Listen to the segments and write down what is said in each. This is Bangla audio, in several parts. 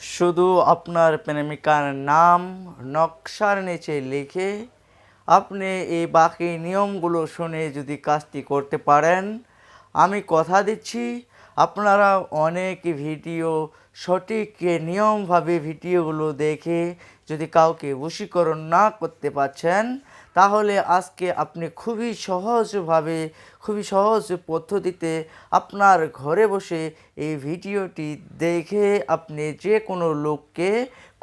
শুধু আপনার প্রেমিকার নাম নকশার নিচে লিখে আপনি এই বাকি নিয়মগুলো শুনে যদি কাজটি করতে পারেন, আমি কথা দিচ্ছি, আপনারা অনেক ভিডিও সঠিক নিয়মভাবে ভিডিওগুলো দেখে যদি কাউকে বশীকরণ না করতে পারছেন তাহলে আজকে আপনি খুবই সহজভাবে, খুবই সহজ পদ্ধতিতে আপনার ঘরে বসে এই ভিডিওটি দেখে আপনি যে কোনো লোককে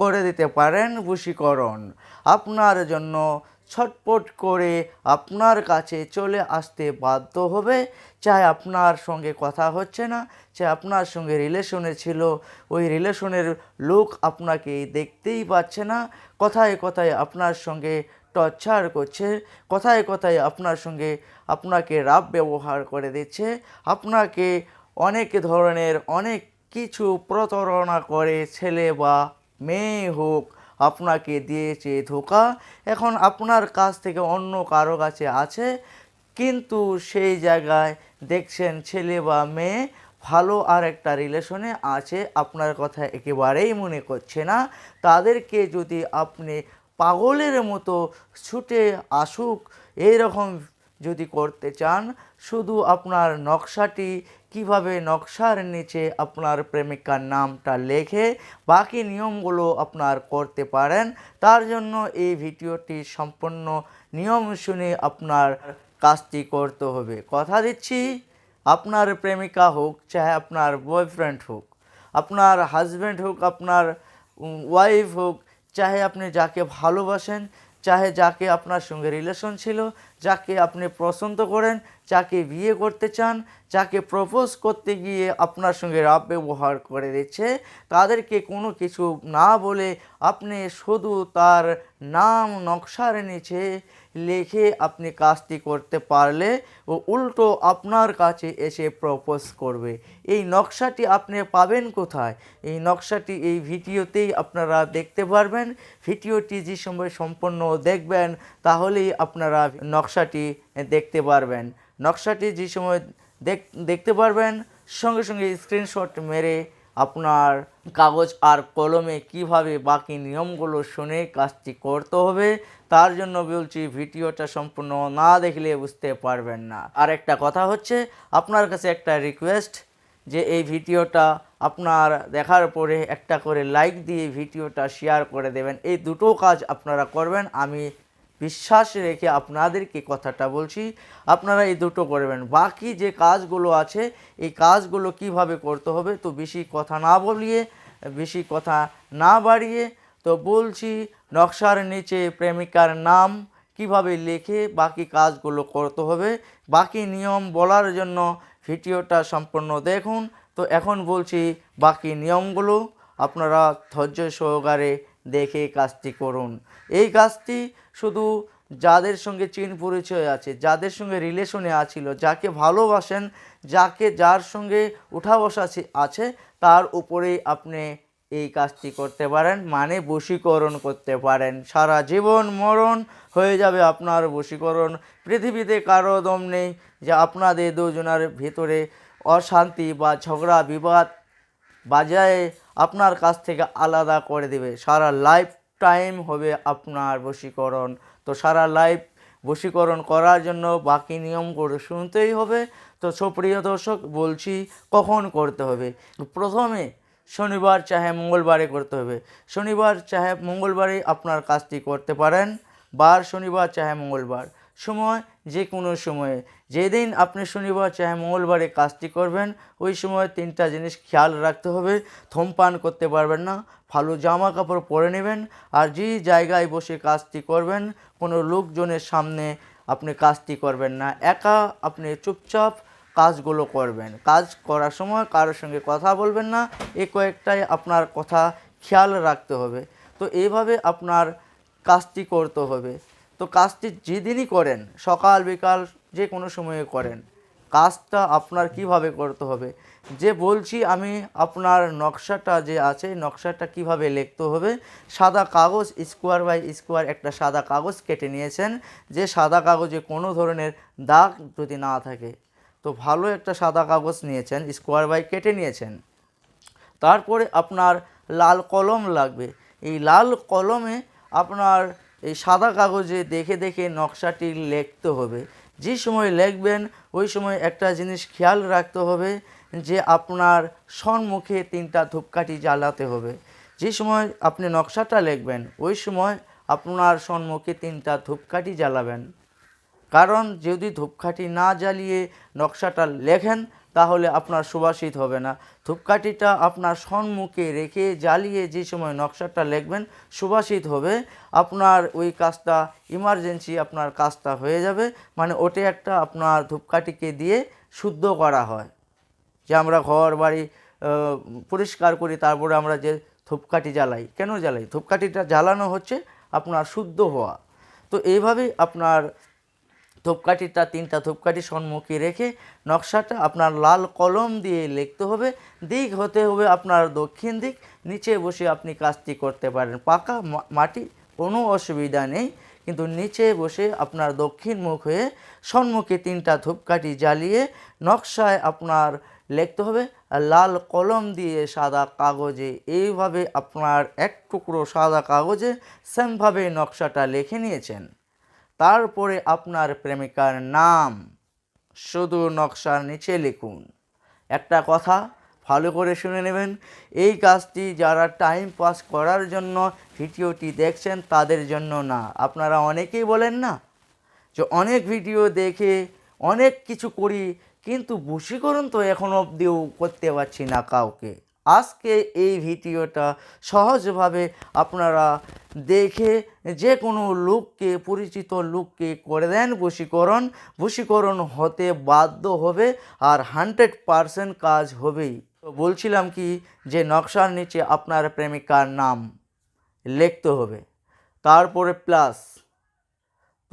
করে দিতে পারেন বশীকরণ আপনার জন্য ছটপট করে আপনার কাছে চলে আসতে বাধ্য হবে। চাই আপনার সঙ্গে কথা হচ্ছে না, চাই আপনার সঙ্গে রিলেশনে ছিল। ওই রিলেশনের লোক আপনাকে দেখতেই পাচ্ছে না। কথায় কথায় আপনার সঙ্গে টর্চার করছে, কথায় কথায় আপনার সঙ্গে আপনাকে রাব ব্যবহার করে দিচ্ছে, আপনাকে অনেক ধরনের অনেক কিছু প্রতারণা করে, ছেলে বা মেয়ে হোক, আপনাকে দিয়েছে ধোকা। এখন আপনার কাছ থেকে অন্য কারও কাছে আছে, কিন্তু সেই জায়গায় দেখছেন ছেলে বা মেয়ে ভালো আর একটা রিলেশনে আছে, আপনার কথা একেবারেই মনে করছে না। তাদেরকে যদি আপনি পাগলের মতো ছুটে আসুক, এইরকম যদি করতে চান, শুধু আপনার নকশাটি কীভাবে নকশার নিচে আপনার প্রেমিকার নামটা লেখে, বাকি নিয়মগুলো আপনার করতে পারেন। তার জন্য এই ভিডিওটি সম্পূর্ণ নিয়ম শুনে আপনার কাজটি করতে হবে। কথা দিচ্ছি, আপনার প্রেমিকা হোক, চাহে আপনার বয়ফ্রেন্ড হোক, আপনার হাজব্যান্ড হোক, আপনার ওয়াইফ হোক চাহে আপনি যাকে ভালোবাসেন চাহে যাকে আপনার সঙ্গে রিলেশন ছিল যাকে আপনি পছন্দ করেন, যাকে বিয়ে করতে চান, যাকে প্রপোজ করতে গিয়ে আপনার সঙ্গে রাব ব্যবহার করে দিচ্ছে, তাদেরকে কোনো কিছু না বলে আপনি শুধু তার নাম নকশার নিচে লিখে আপনি কাজটি করতে পারলে ও উল্টো আপনার কাছে এসে প্রপোজ করবে। এই নকশাটি আপনি পাবেন কোথায়? এই নকশাটি এই ভিডিওতেই আপনারা দেখতে পারবেন। ভিডিওটি যে সময় সম্পন্ন দেখবেন, তাহলেই আপনারা নকশাটি দেখতে পারবেন। নকশাটি যে সময় দেখ, দেখতে পারবেন, সঙ্গে সঙ্গে স্ক্রিনশট মেরে আপনার কাগজ আর কলমে কীভাবে বাকি নিয়মগুলো শুনে কাজটি করতে হবে, তার জন্য বলছি ভিডিওটা সম্পূর্ণ না দেখলে বুঝতে পারবেন না। আর একটা কথা হচ্ছে, আপনার কাছে একটা রিকোয়েস্ট যে এই ভিডিওটা আপনার দেখার পরে একটা করে লাইক দিয়ে ভিডিওটা শেয়ার করে দেবেন। এই দুটো কাজ আপনারা করবেন, আমি বিশ্বাস রেখে আপনাদেরকে কথাটা বলছি, আপনারা এই দুটো করবেন। বাকি যে কাজগুলো আছে, এই কাজগুলো কীভাবে করতে হবে, তো বেশি কথা না বলিয়ে, বেশি কথা না বাড়িয়ে, তো বলছি নকশার নিচে প্রেমিকার নাম কীভাবে লিখে বাকি কাজগুলো করতে হবে, বাকি নিয়ম বলার জন্য ভিডিওটা সম্পূর্ণ দেখুন। তো এখন বলছি বাকি নিয়মগুলো, আপনারা ধৈর্য সহকারে দেখে কাজটি করুন। এই কাজটি শুধু যাদের সঙ্গে চিন পরিচয় আছে, যাদের সঙ্গে রিলেশনে আছিল, যাকে ভালোবাসেন, যাকে যার সঙ্গে উঠা বসা আছে- তার উপরেই আপনি এই কাজটি করতে পারেন মানে বশীকরণ করতে পারেন। সারা জীবন মরণ হয়ে যাবে আপনার বশীকরণ। পৃথিবীতে কারও দম নেই যে আপনাদের দুজনের ভেতরে অশান্তি বা ঝগড়া, বিবাদ বাজায় আপনার কাছ থেকে আলাদা করে দেবে। সারা লাইফ টাইম হবে আপনার বশীকরণ। তো সারা লাইফ বশীকরণ করার জন্য বাকি নিয়মগুলো শুনতেই হবে। তো সুপ্রিয় দর্শক, বলছি কখন করতে হবে? প্রথমে শনিবার চাহে মঙ্গলবারে করতে হবে। শনিবার চাহে মঙ্গলবারে আপনার কাজটি করতে পারেন। বার শনিবার চাহে মঙ্গলবার। সময়, যে কোনো সময়ে। যেদিন আপনি শনিবার চাহে মঙ্গলবারে কাজটি করবেন, ওই সময় তিনটা জিনিস খেয়াল রাখতে হবে। ধূমপান করতে পারবেন না, ভালো জামা কাপড় পরে নেবেন, আর যে জায়গায় বসে কাজটি করবেন, কোনো লোকজনের সামনে আপনি কাজটি করবেন না। একা আপনি চুপচাপ কাজগুলো করবেন। কাজ করার সময় কারোর সঙ্গে কথা বলবেন না এই কয়েকটাই আপনার কথা খেয়াল রাখতে হবে। তো এইভাবে আপনার কাজটি করতে হবে। তো কাজটি যেদিনই করেন, সকাল, বিকাল, যে কোনো সময়ে করেন, কাজটা আপনার কীভাবে করতে হবে? যে বলছি আমি আপনার নকশাটা যে আছে নকশাটা কীভাবে লিখতে হবে? সাদা কাগজ, স্কোয়ার বাই স্কোয়ার একটা সাদা কাগজ কেটে নিয়েছেন, যে সাদা কাগজে কোনো ধরনের দাগ যদি না থাকে, তো ভালো একটা সাদা কাগজ নিয়েছেন, স্কোয়ার বাই কেটে নিয়েছেন। তারপরে আপনার লাল কলম লাগবে, এই লাল কলমে আপনার এই সাদা কাগজে দেখে দেখে নকশাটি লিখতে হবে। যে সময় লিখবেন, ওই সময় একটা জিনিস খেয়াল রাখতে হবে যে আপনার সম্মুখে তিনটা ধূপকাঠি জ্বালাতে হবে। যে সময় আপনি নকশাটা লিখবেন, ওই সময় আপনার সম্মুখে তিনটা ধূপকাঠি জ্বালাবেন। কারণ যদি ধূপকাঠি না জ্বালিয়ে নকশাটা লেখেন তাহলে আপনার সুবাসিত হবে না। ধূপকাঠিটা আপনার সম্মুখে রেখে জ্বালিয়ে যে সময় নকশাটা লিখবেন, সুবাসিত হবে। আপনার ওই কাজটা ইমার্জেন্সি আপনার কাজটা হয়ে যাবে। মানে ওটা একটা আপনার ধূপকাঠিকে দিয়ে শুদ্ধ করা হয়। যে আমরা ঘর, বাড়ি পরিষ্কার করি, তারপরে আমরা যে ধূপকাঠি জ্বালাই। কেন জ্বালাই? ধূপকাঠিটা জ্বালানো হচ্ছে আপনার শুদ্ধ হওয়া। তো এইভাবেই আপনার ধূপকাঠিটা, তিনটা ধূপকাঠি সম্মুখে রেখে নকশাটা আপনার লাল কলম দিয়ে লিখতে হবে। দিক হতে হবে আপনার দক্ষিণ দিক। নিচে বসে আপনি কাজটি করতে পারেন। পাকা মাটি কোনো অসুবিধা নেই। কিন্তু নিচে বসে আপনার দক্ষিণ মুখ হয়ে সম্মুখে তিনটা ধূপকাঠি জ্বালিয়ে নকশায় আপনার লিখতে হবে। লাল কলম দিয়ে সাদা কাগজে, এইভাবে আপনার এক টুকরো সাদা কাগজে সেমভাবে নকশাটা লিখে নিয়েছেন। তারপরে আপনার প্রেমিকার নাম শুধু নকশার নিচে লিখুন। একটা কথা ভালো করে শুনে নেবেন, এই কাজটি যারা টাইম পাস করার জন্য ভিডিওটি দেখছেন তাদের জন্য না। আপনারা অনেকেই বলেন না যে অনেক ভিডিও দেখে অনেক কিছু করি, কিন্তু বশীকরণ তো এখন অবধিও করতে পারছি না কাউকে। আজকে এই ভিডিওটা সহজভাবে আপনারা দেখে যে কোনো লোককে, পরিচিত লোককে করে দেন বশীকরণ। বশীকরণ হতে বাধ্য হবে আর হান্ড্রেড পারসেন্ট কাজ হবেই। তো বলছিলাম কি যে নকশার নিচে আপনার প্রেমিকার নাম লিখতে হবে। তারপরে প্লাস।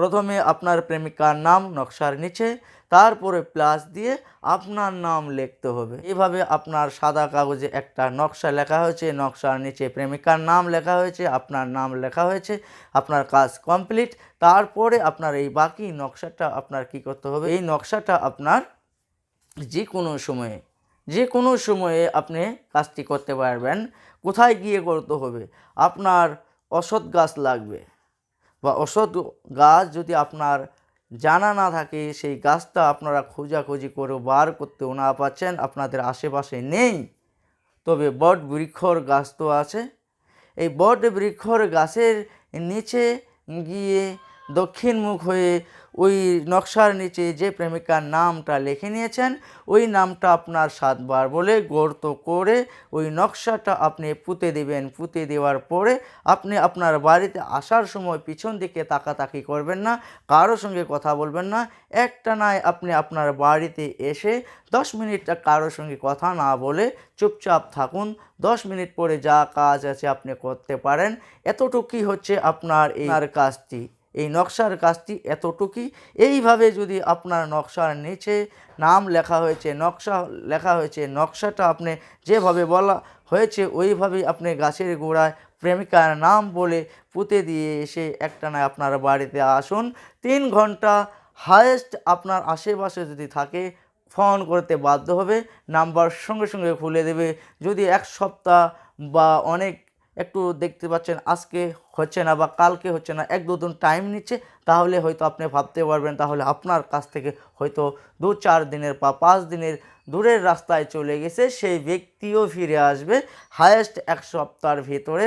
প্রথমে আপনার প্রেমিকার নাম নকশার নিচে, তারপরে প্লাস দিয়ে আপনার নাম লিখতে হবে। এভাবে আপনার সাদা কাগজে একটা নকশা লেখা হয়েছে, নকশার নিচে প্রেমিকার নাম লেখা হয়েছে, আপনার নাম লেখা হয়েছে, আপনার কাজ কমপ্লিট, তারপরে আপনার এই বাকি নকশাটা আপনার কি করতে হবে? এই নকশাটা আপনার যে কোনো সময়ে যে কোনো সময়ে আপনি কাজটি করতে পারবেন। কোথায় গিয়ে করতে হবে? আপনার অসৎ গাছ লাগবে। বা অসৎ গাছ যদি আপনার জানা না থাকে, সেই গাছটা আপনারা খোঁজাখুঁজি করে বার করতেও না পাচ্ছেন আপনাদের আশেপাশে নেই, তবে বট বৃক্ষর গাছ তো আছে। এই বট বৃক্ষর গাছের নিচে গিয়ে দক্ষিণমুখ হয়ে ওই নকশার নিচে যে প্রেমিকার নামটা লিখে নিয়েছেন, ওই নামটা আপনার সাতবার বলে গর্ত করে ওই নকশাটা আপনি পুঁতে দিবেন। পুঁতে দেওয়ার পরে আপনি আপনার বাড়িতে আসার সময় পিছন দিকে তাকাতাকি করবেন না কারোর সঙ্গে কথা বলবেন না। একটা নয় আপনি আপনার বাড়িতে এসে দশ মিনিট কারোর সঙ্গে কথা না বলে চুপচাপ থাকুন। দশ মিনিট পরে যা কাজ আছে আপনি করতে পারেন। এতটুকুই হচ্ছে আপনার এই কাজটি। এই নকশার কাজটি এতটুকুই। এইভাবে যদি আপনার নকশার নিচে নাম লেখা হয়েছে, নকশা লেখা হয়েছে, নকশাটা আপনি যেভাবে বলা হয়েছে, ওইভাবেই আপনি গাছের গোড়ায় প্রেমিকার নাম বলে পুঁতে দিয়ে এসে একটা না আপনার বাড়িতে আসুন। তিন ঘণ্টা হায়েস্ট আপনার আশেপাশে যদি থাকে, ফোন করতে বাধ্য হবে, নাম্বার সঙ্গে সঙ্গে খুলে দেবে। যদি এক সপ্তাহ বা অনেক, একটু দেখতে পাচ্ছেন আজকে হচ্ছে না বা কালকে হচ্ছে না, এক দুদিন টাইম নিচ্ছে, তাহলে হয়তো আপনি ভাবতে পারবেন, তাহলে আপনার কাছ থেকে হয়তো দু চার দিনের বা পাঁচ দিনের দূরের রাস্তায় চলে গেছে, সেই ব্যক্তিও ফিরে আসবে হায়েস্ট এক সপ্তাহের ভেতরে।